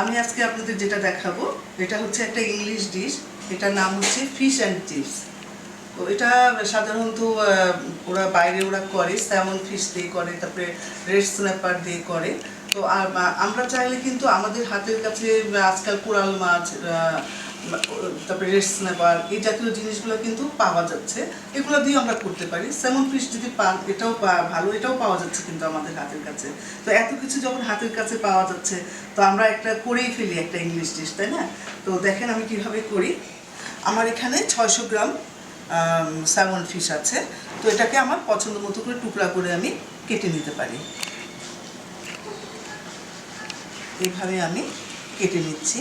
আমি আজকে আপনাদের যেটা দেখাবো, এটা হচ্ছে একটা ইংলিশ ডিশ এটার নাম হচ্ছে ফিশ অ্যান্ড চিপস তো এটা সাধারণত ওরা বাইরে ওরা করে স্যামন ফিশ দিয়ে করে, তারপরে রেড স্ন্যাপার দিয়ে করে। তো আমরা চাইলে কিন্তু আমাদের হাতের কাছে আজকাল কোরাল মাছ তারপরে রেড স্ন্যাপার এই জাতীয় জিনিসগুলো কিন্তু পাওয়া যাচ্ছে। এগুলো দিয়ে আমরা করতে পারি। সেমন ফিশ যদি পান, এটাও ভালো, এটাও পাওয়া যাচ্ছে কিন্তু আমাদের হাতের কাছে। তো এত কিছু যখন হাতের কাছে পাওয়া যাচ্ছে, তো আমরা একটা করেই ফেলি একটা ইংলিশ ডিশ তাই না? তো দেখেন আমি কীভাবে করি। আমার এখানে ছয়শো গ্রাম স্যামন ফিশ আছে। তো এটাকে আমার পছন্দ মতো করে টুকরা করে আমি কেটে নিতে পারি। এইভাবে আমি কেটে নিচ্ছি।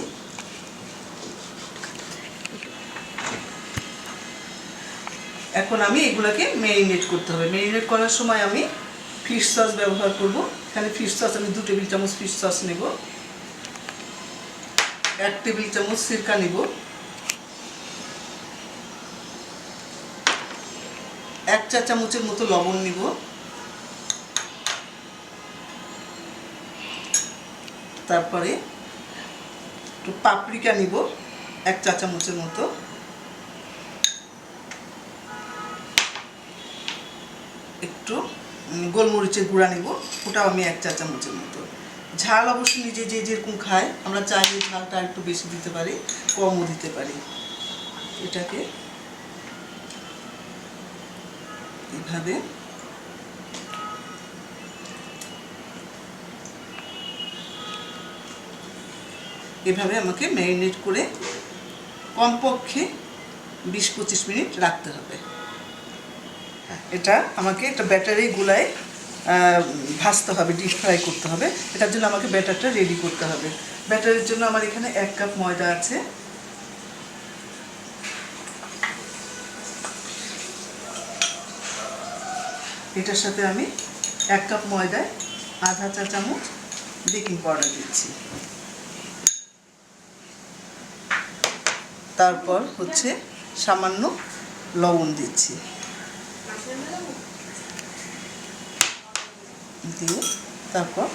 এখন আমি এগুলোকে মেরিনেট করতে হবে। মেরিনেট করার সময় আমি ফিশ সস ব্যবহার করব। এখানে ফিশ সস আমি দু টেবিল চামচ ফিশ সস নেব। এক টেবিল চামচ সিরকা নেব। এক চা চামচের মতো লবণ নিব। তারপরে একটু পাপরিকা নিব, এক চা চামচের মতো। একটু গোলমরিচের গুঁড়া নিব। ওটাও আমি এক চা চামচের মতো। ঝাল অবশ্যই নিজে যে যেরকম খায়, আমরা চাইলে ঝালটা একটু বেশি দিতে পারি, কমও দিতে পারি। এটাকে এভাবে এভাবে আমাকে ম্যারিনেট করে কমপক্ষে বিশ পঁচিশ মিনিট রাখতে হবে। এটা আমাকে একটা ব্যাটারি গুলায় ভাজতে হবে ডিপ ফ্রাই করতে হবে। এটার জন্য আমাকে ব্যাটারটা রেডি করতে হবে। ব্যাটারের জন্য আমার এখানে এক কাপ ময়দা আছে। এটার সাথে আমি এক কাপ ময়দায় আধা চা চামচ বেকিং পাউডার দিচ্ছি। তারপর হচ্ছে সামান্য লবণ দিচ্ছি। দিয়ে তারপর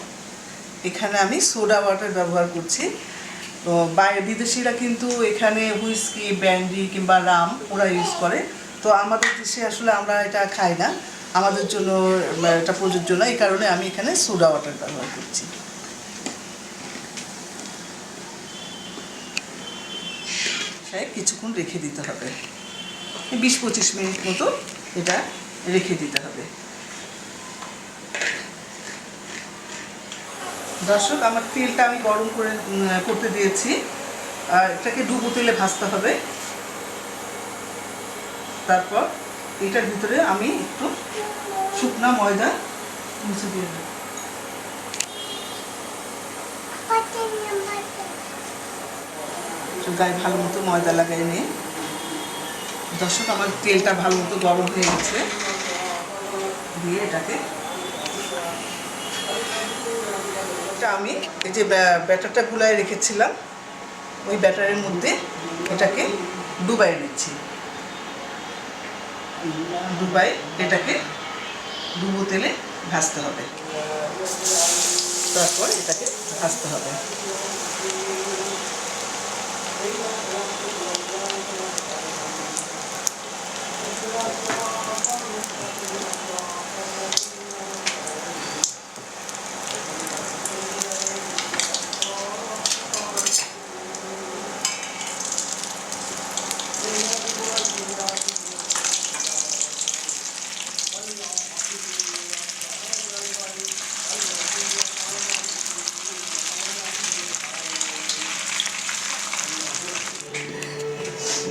এখানে আমি সোডা ওয়াটার ব্যবহার করছি। তো বাইরে বিদেশিরা কিন্তু এখানে হুইস্কি, ব্যান্ডি কিংবা রাম ওরা ইউজ করে। তো আমাদের দেশে আসলে আমরা এটা খাই না। আমাদের জন্য এটা প্রযোজ্য না। এই কারণে আমি এখানে সোডা ওয়াটার ব্যবহার করছি। কিছুক্ষণ রেখে দিতে হবে। বিশ পঁচিশ মিনিট মতো এটা রেখে দিতে হবে। দর্শক আমার তেলটা আমি গরম করে করতে দিয়েছি। আর এটাকে ডুবো তেলে ভাজতে হবে। তারপর এটার ভিতরে আমি একটু শুকনা ময়দা মুছে দিয়ে দেবো। গায়ে ভালো মতো ময়দা লাগাই নিয়ে। দর্শক, আমার তেলটা ভালো মতো গরম হয়ে গেছে। দিয়ে এটাকে এটা আমি এই যে ব্যা- ব্যাটারটা গুলায় রেখেছিলাম, ওই ব্যাটারের মধ্যে এটাকে ডুবাই নিচ্ছি। ডুবাই এটাকে ডুবো তেলে ভাজতে হবে। তারপর এটাকে ভাজতে হবে।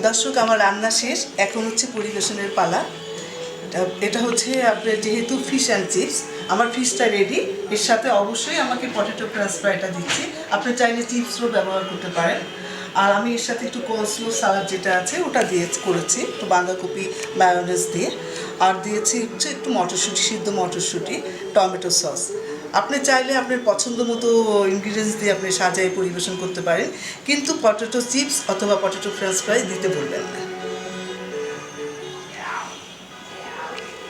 দর্শক, আমার রান্না শেষ। এখন হচ্ছে পরিবেশনের পালা। এটা- হচ্ছে আপনার যেহেতু ফিশ অ্যান্ড চিপস আমার ফিশটা রেডি এর সাথে অবশ্যই আমাকে পটেটো ফ্রাইটা দিচ্ছি। আপনি চাইলে চিপসও ব্যবহার করতে পারেন। আর আমি এর সাথে একটু কোলস্লো সালাড যেটা আছে, ওটা দিয়ে করেছি। একটু বাঁধাকপি মায়োনেজ দিয়ে। আর দিয়েছি হচ্ছে একটু মটরশুঁটি, সিদ্ধ মটরশুঁটি, টমেটো সস আপনি চাইলে আপনার পছন্দ মতো ইনগ্রিডিয়েন্টস দিয়ে আপনি সাজায় পরিবেশন করতে পারেন, কিন্তু পটেটো চিপস অথবা পটেটো ফ্রেঞ্চ ফ্রাই দিতে বলবেন না।